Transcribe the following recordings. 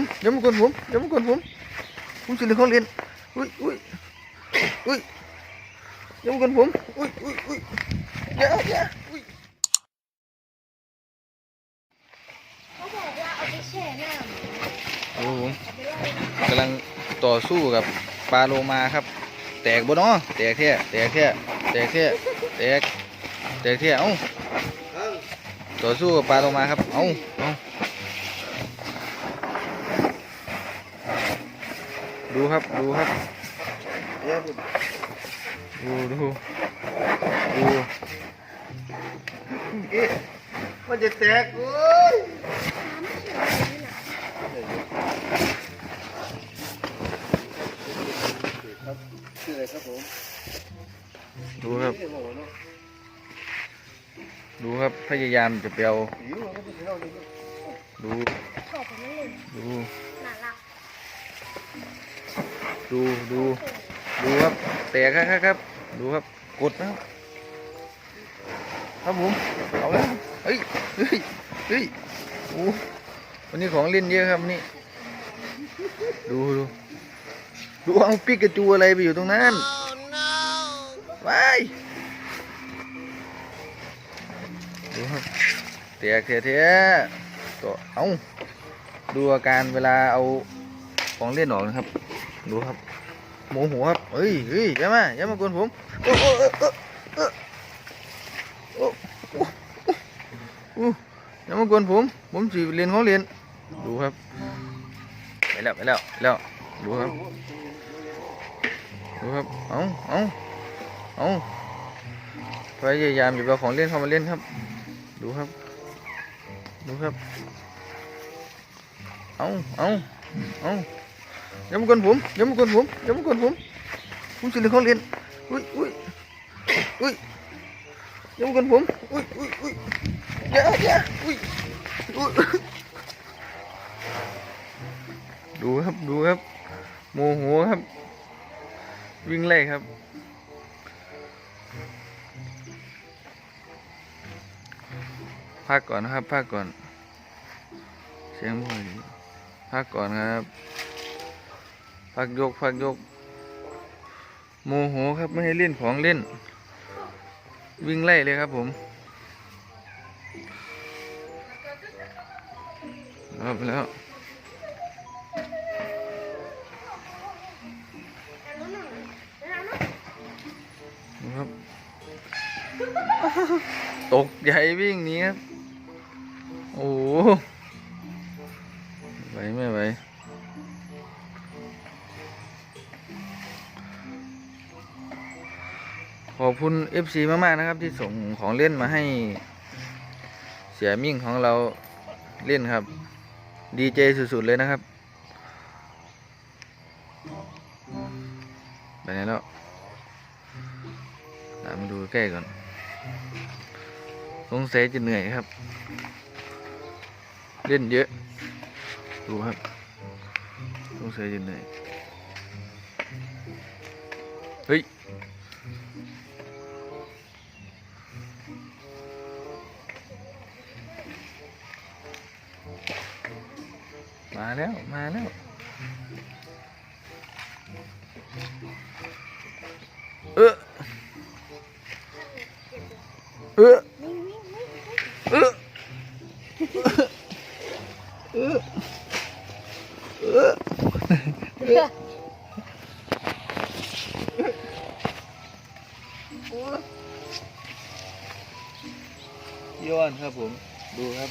ผมอย่ามากวนผมอย่ามากวนผมผมจะเล่นของเล่นอุ้ยอุ้ยอุ้ยอย่ามากวนผมอุ้ยอุ้ยอุ้ยอย่าอย่าอุ้ยเขาบอกว่าเอาไปแช่น้ำโอ้ผมเอาไปไว้กำลังต่อสู้กับปลาโลมาครับ แตกบ่เนาะแตกแท้แตกแท้แตกแท้แตกแตกแท้เอ้าต่อสู้กับปลาโลมาครับ เอ้าเอ้า ดูครับดูครับดูดูดูมันจะแตกโอ้ยครับชื่ออะไรครับผมดูครับชื่อโหเนาะดูครับ พยายามจะไปเอาหิวมันก็เป็นเท่านี้ดูขอบผมไม่เลยดูน่ารัก ดูดูดูครับแตกครับครับ ดูครับกดนะครับครับผมเอาแล้วเฮ้ยเฮ้ยเฮ้ยโอ้วันนี้ของเล่นเยอะครับนี่ดูดูดูเอาปิกาจูอะไรไปอยู่ตรงนั้นไปดูครับแตกเทียๆตัวเอาดูอาการเวลาเอาของเล่นออกนะครับ ดูครับโมโหครับเฮ้ยเฮ้ยอย่ามาอย่ามากวนผมโอ้โอ้โอ้โอ้โอ้อย่ามากวนผม ผมสิเรียนของเรียนดูครับไปแล้วไปแล้วไปแล้วดูครับดูครับเอาเอาเอาพยายามอย่าเอาของเล่นเข้ามาเล่นครับ ดูครับ ดูครับ เอาเอาเอา อย่ามากวนผมอย่ามากวนผมอย่ามากวนผมผมจะเล่นของเล่นอุ้ยอุ้ยอุ้ยอย่ามากวนผมอุ้ยอุ้ยอุ้ยอย่าอย่าอุ้ยอุ้ยดูครับดูครับโมโหครับ วิ่งไล่ครับพักก่อนนะครับพักก่อน เสียงพ่อยพักก่อนครับ พักยกพักยก โมโหครับไม่ให้เล่นของเล่น วิ่งไล่เลยครับผมรับแล้วต่นู้นน่ะแล้วนะดูครับ ตกใจวิ่งนี้ครับ โอ้ คุณ FC มากๆนะครับ ที่ส่งของเล่นมาให้เสียมิ่งของเราเล่นครับ ดีใจสุดๆเลยนะครับไปไหนแล้วตามมาดูใกล้ก่อน สงสัยจะเหนื่อยครับ เล่นเยอะ ดูครับ สงสัยจะเหนื่อย มาแล้ว มาแล้ว เออเออเออเออเออย้อนครับผม ดูครับ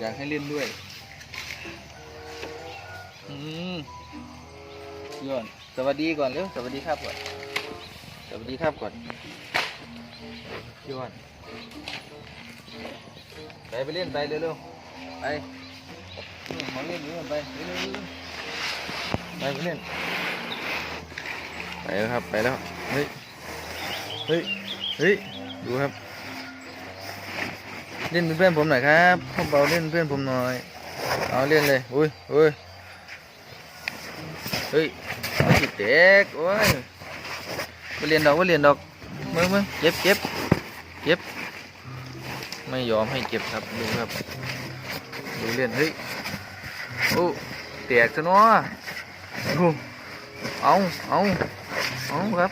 อยากให้เล่นด้วย ย้อนสวัสดีก่อนเร็วสวัสดีครับก่อนสวัสดีครับก่อนย้อนไปไปเล่นไปเร็วๆไปนี่ขอเล่นอยู่ไปเร็วๆไปไปเล่นไปแล้วครับไปแล้วเฮ้ยเฮ้ยเฮ้ยดูครับ เล่นเป็นเพื่อนผมหน่อยครับพ่อเบาเล่นเพื่อนผมหน่อยเอาเล่นเลยอุ้ยอุ้ยเฮ้ย จิเด็กโอ้ยไปเรียนดอกไปเรียนดอกมึงมึงเก็บเก็บเก็บ ไม่ยอมให้เก็บครับดูครับดูเรียนเฮ้ยโอ้แตกซะเนาะดูเอาเอาเอาครับ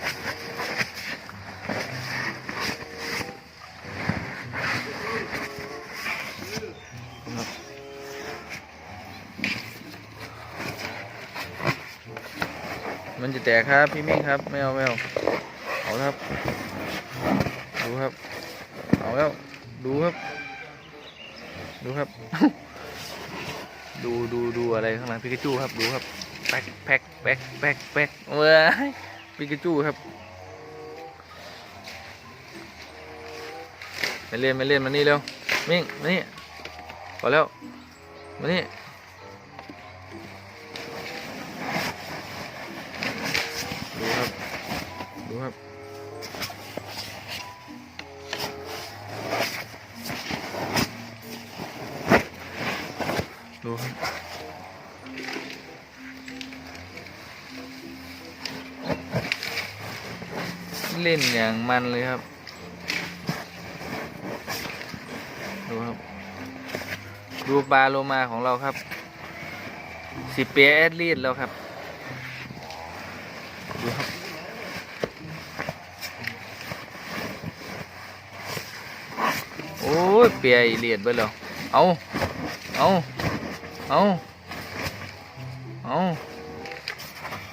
มันจะแตกครับพี่มิ่งครับไม่เอาไม่เอาเอาครับ ดูครับ เอาแล้ว ดูครับ ดูครับ ดูดูดูอะไรข้างหลังปิกาจูครับดูครับแป๊กแป๊กแป๊กแป๊กแป๊กเว้ยปิกาจูครับมาเล่นมาเล่นมานี่เร็วมิ่งมานี่พอแล้วมานี่ ดูครับเล่นอย่างมันเลยครับ ดูครับ ดูปลาโลมาของเราครับ สิเปียแอดลีดแล้วครับ ดูครับ โอ้ยเปียเลียดไปแล้ว เอาเอา เอาเอา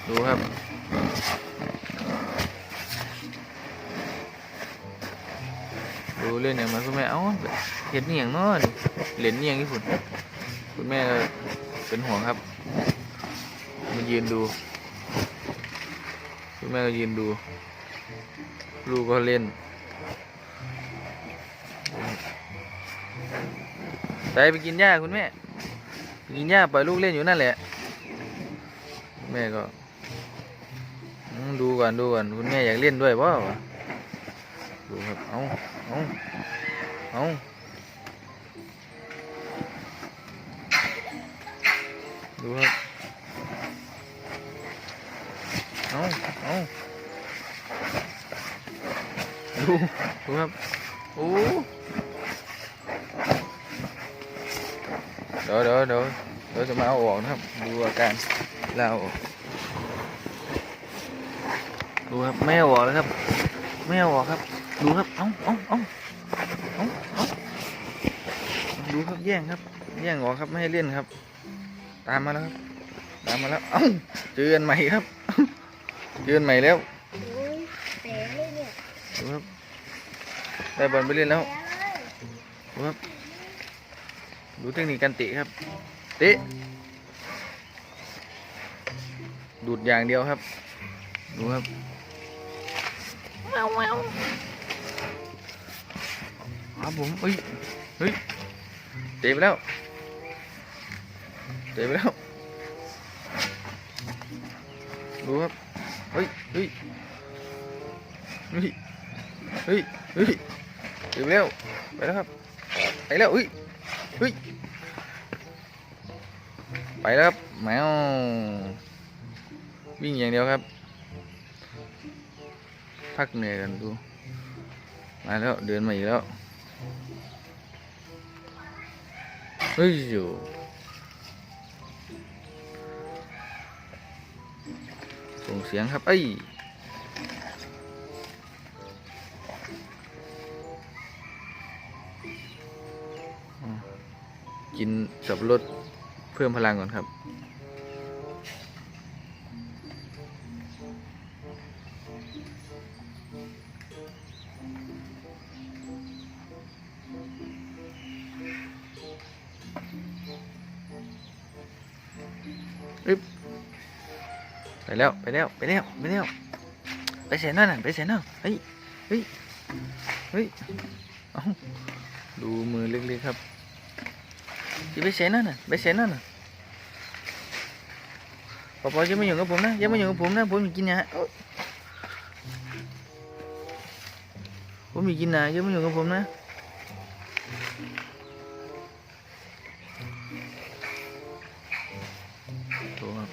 ดูครับ ดูเล่นอย่างมันคุณแม่ เอ้าเห็ดนี่อย่างเน้อนี่เหรียญนี่อย่างที่ฝุ่นคุณแม่เป็นห่วงครับมายืนดู คุณแม่ก็ยืนดู ลูกก็เล่นไปไปกินหญ้าคุณแม่ ไปกินหญ้าปล่อยลูกเล่นอยู่นั่นแหละ แม่ก็ดูก่อนดูก่อนคุณแม่อยากเล่นด้วยเปล่าวะดูครับเอาเอาเอาดูครับเอาเอาดูดูครับโอ้ ดี๋ยวเดี๋ยวเดี๋ยวเดี๋ยวจะมาเอาออกนะครับ ดูอาการเราดูครับไม่เอาออกเลยครับไม่เอาออกครับ ดูครับเอาเอาเอาเอาเอาดูครับแย่งครับ แย่งออกครับไม่ให้เล่นครับ ตามมาแล้วครับตามมาแล้วเอ้าเจอกันใหม่ครับเจอกันใหม่แล้วดูครับได้บอลไปเล่นแล้วดูครับ ดูเทคนิคการเตะครับ เตะ ดูดอย่างเดียวครับ ดูครับครับผมเฮ้ย เฮ้ย เตะไปแล้ว เตะไปแล้ว ดูครับ เฮ้ย เฮ้ย เฮ้ย เฮ้ย เฮ้ย เตะไปแล้ว ไปแล้วครับ ไปแล้วเฮ้ยเฮ้ย ไปแล้วครับแมววิ่งอย่างเดียวครับ พักเหนื่อยกันดู มาแล้วเดินมาอีกแล้ว เฮ้ยอยู่ส่งเสียงครับ เอ้ย กินสับปะรดเพิ่มพลังก่อนครับ ไปแล้ว ไปแล้ว ไปแล้ว ไปแล้ว ไปเสียนั่นน่ะไปเสียนั่นเฮ้ย เฮ้ย เฮ้ย เอาดูมือเล็กๆครับ จะไปเสนั่น่ะไปเสนั่น่ะพอพอจะไม่อยู่กับผมนะจะไม่อยู่กับผมนะผมอยากกินยาผมอยากกินยังไม่อยู่กับผมนะดูครับ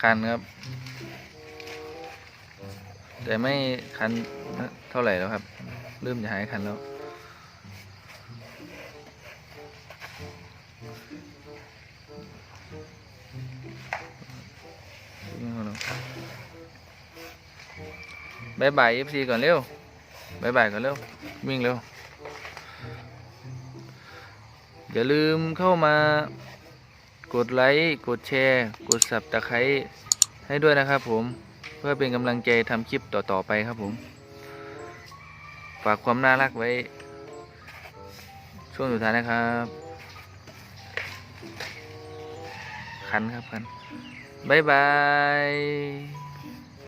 คันครับ แต่ไม่คันเท่าไหร่แล้วครับ เริ่มจะหายคันแล้ว ทิ้งของบายบายเอฟซีก่อนเร็วบายบายก่อนเร็ว วิ่งเร็ว อย่าลืมเข้ามากดไลค์กดแชร์ กดสับตะไคร้ให้ด้วยนะครับผมเพื่อเป็นกำลังใจทำคลิปต่อ ๆ ไปครับผม ฝากความน่ารักไว้ ช่วงสุดท้ายนะครับ คันครับคัน บ๊ายบาย